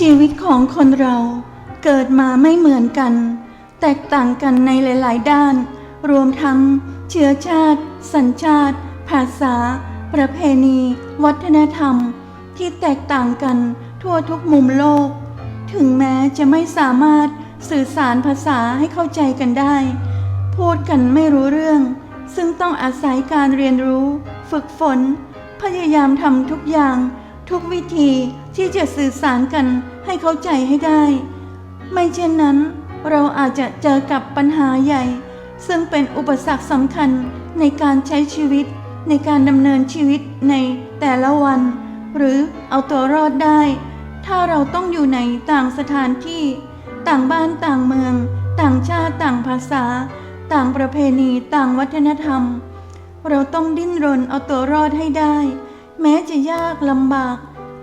ชีวิตของคนเราเกิดมาไม่เหมือนกัน แตกต่างกันในหลาย ๆ ด้าน รวมทั้งเชื้อชาติ สัญชาติ ภาษา ประเพณี วัฒนธรรม ที่แตกต่างกันทั่วทุกมุมโลก ถึงแม้จะไม่สามารถสื่อสารภาษาให้เข้าใจกันได้ พูดกันไม่รู้เรื่อง ซึ่งต้องอาศัยการเรียนรู้ ฝึกฝน พยายามทำทุกอย่าง ทุกวิธีที่จะสื่อสารกันให้เข้าใจให้ได้ ไม่เช่นนั้น เราอาจจะเจอกับปัญหาใหญ่ ซึ่งเป็นอุปสรรคสำคัญในการใช้ชีวิต ในการดำเนินชีวิตในแต่ละวัน หรือเอาตัวรอดได้ ถ้าเราต้องอยู่ในต่างสถานที่ ต่างบ้านต่างเมือง ต่างชาติต่างภาษา ต่างประเพณีต่างวัฒนธรรม เราต้องดิ้นรนเอาตัวรอดให้ได้ แม้จะยากลำบาก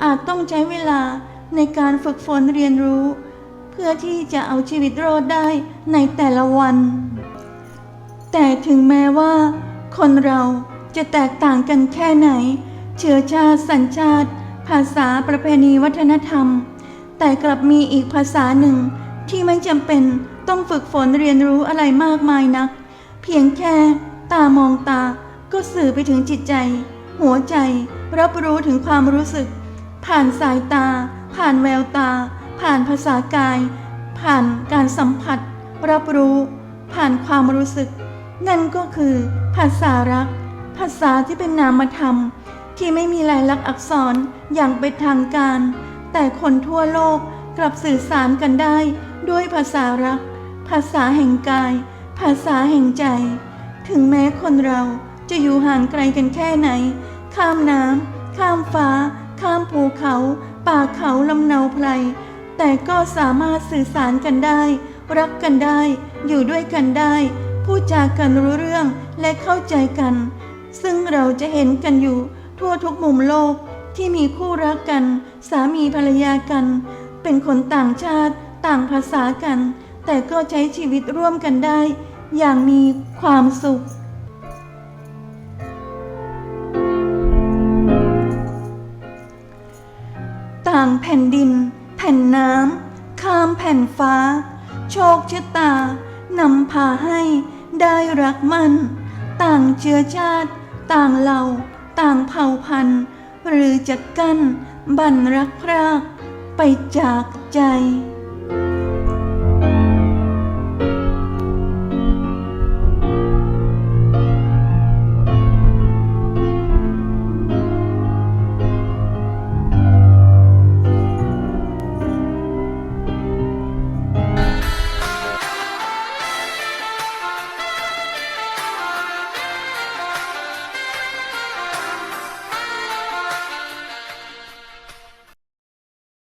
อาจต้องใช้เวลาในการฝึกฝนเรียนรู้ เพื่อที่จะเอาชีวิตรอดได้ในแต่ละวัน แต่ถึงแม้ว่า คนเราจะแตกต่างกันแค่ไหน เชื้อชาติสัญชาติ ภาษาประเพณีวัฒนธรรม แต่กลับมีอีกภาษาหนึ่งที่ไม่จำเป็นต้องฝึกฝนเรียนรู้อะไรมากมายนัก เพียงแค่ตามองตาก็สื่อไปถึงจิตใจ หัวใจรับรู้ถึงความรู้สึก ผ่านสายตา ผ่านแววตา ผ่านภาษากาย ผ่านการสัมผัส รับรู้ ผ่านความรู้สึก นั่นก็คือภาษารัก ภาษาที่เป็นนามธรรม ที่ไม่มีลายลักษณ์อักษรอย่างเป็นทางการ แต่คนทั่วโลกกลับสื่อสารกันได้ ด้วยภาษารัก ภาษาแห่งกาย ภาษาแห่งใจ ถึงแม้คนเราจะอยู่ห่างไกลกันแค่ไหน ข้ามน้ำข้ามฟ้า ข้ามภูเขา ป่าเขาลำเนาไพร แต่ก็สามารถสื่อสารกันได้ รักกันได้ อยู่ด้วยกันได้พูดจากันรู้เรื่องและเข้าใจกัน ซึ่งเราจะเห็นกันอยู่ ทั่วทุกมุมโลกที่มีคู่รักกัน สามีภรรยากัน เป็นคนต่างชาติต่างภาษากัน แต่ก็ใช้ชีวิตร่วมกันได้ อย่างมีความสุข ต่างแผ่นดิน แผ่นน้ำ ข้ามแผ่นฟ้า โชคชะตานำพาให้ได้รักมัน ต่างเชื้อชาติ ต่างเหล่า ต่างเผ่าพันธุ์ หรือจะกั้นบันรักพราก ไปจากใจ